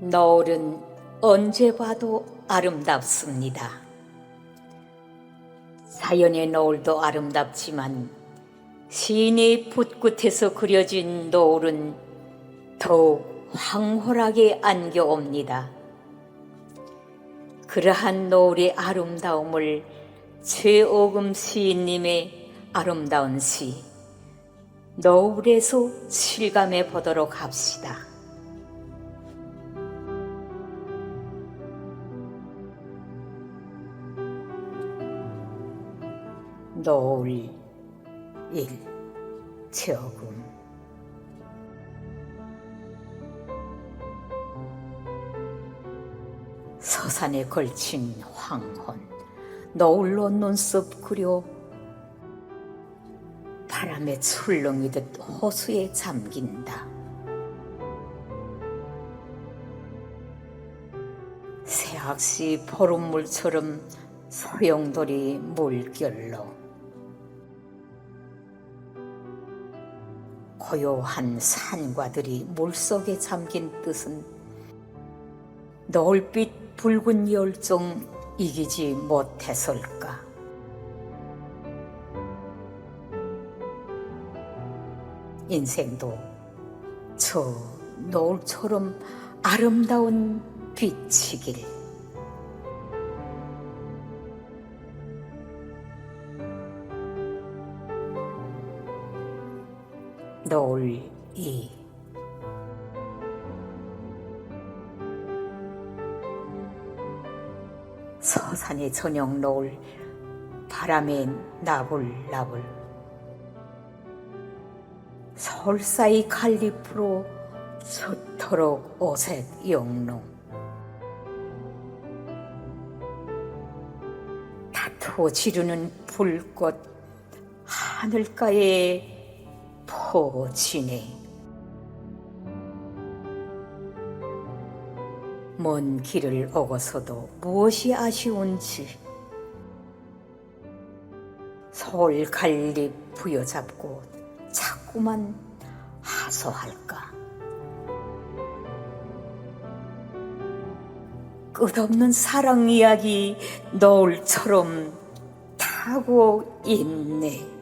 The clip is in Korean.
노을은 언제 봐도 아름답습니다. 자연의 노을도 아름답지만 시인의 붓끝에서 그려진 노을은 더욱 황홀하게 안겨옵니다. 그러한 노을의 아름다움을 최오금 시인님의 아름다운 시 노을에서 실감해 보도록 합시다. 노을 일 저금. 서산에 걸친 황혼 노을로 눈썹 그려 바람에 출렁이듯 호수에 잠긴다. 새악시 포름물처럼 소용돌이 물결로 고요한 산과들이 물속에 잠긴 뜻은 노을빛 붉은 열정 이기지 못했을까? 인생도 저 노을처럼 아름다운 빛이길. 노을 이. 서산의 저녁 노을 바람에 나불나불. 솔사이 칼리프로 서토록 오색 영롱. 다투어 지르는 불꽃 하늘가에 포지네. 먼 길을 오고서도 무엇이 아쉬운지. 솔갈립 부여잡고 자꾸만 하소할까. 끝없는 사랑 이야기 노을처럼 타고 있네.